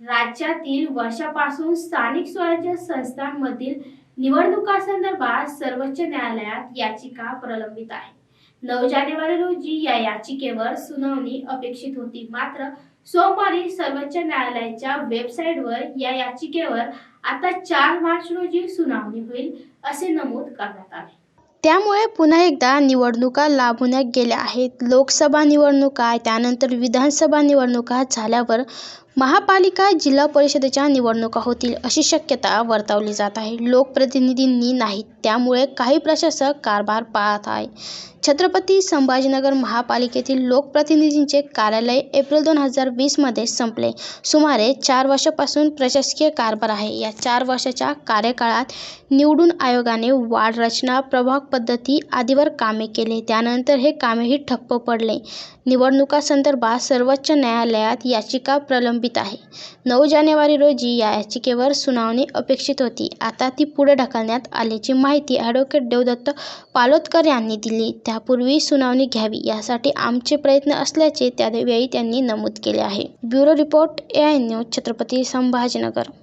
राज्यातील वर्षापासून स्थानिक स्वराज्य संस्थांमधील निवडणुकांसंदर्भात सर्वोच्च न्यायालयात याचिका प्रलंबित आहे. नऊ जानेवारी रोजी या याचिकेवर सुनावणी अपेक्षित होती. मात्र सोमवारी सर्वोच्च न्यायालयाच्या वेबसाईटवर या याचिकेवर आता चार मार्च रोजी सुनावणी होईल असे नमूद करण्यात आले. त्यामुळे पुन्हा एकदा निवडणुका लाभवण्यात गेल्या आहेत. लोकसभा निवडणुका त्यानंतर विधानसभा निवडणुका झाल्यावर महापालिका जिल्हा परिषदेच्या निवडणुका होतील अशी शक्यता वर्तवली जात आहे. लोकप्रतिनिधींनी नाहीत त्यामुळे काही प्रशासक कारभार पाहत आहे छत्रपती संभाजीनगर महापालिकेतील लोकप्रतिनिधींचे कार्यालय एप्रिल दोन हजार वीसमध्ये संपले. सुमारे चार वर्षापासून प्रशासकीय कारभार आहे. या चार वर्षाच्या कार्यकाळात निवडून आयोगाने वाढ रचना प्रभाग पद्धती आदीवर कामे केले. त्यानंतर हे कामेही ठप्प पडले. निवडणुकासंदर्भात सर्वोच्च न्यायालयात याचिका प्रलंबित आहे. नऊ जानेवारी रोजी या याचिकेवर सुनावणी अपेक्षित होती. आता ती पुढे ढकलण्यात आल्याची माहिती ॲडव्होकेट देवदत्त पालोदकर यांनी दिली. त्यापूर्वी सुनावणी घ्यावी यासाठी आमचे प्रयत्न असल्याचे त्यावेळी त्यांनी नमूद केले आहे. Bureau report A I news Chhatrapati Sambhajinagar.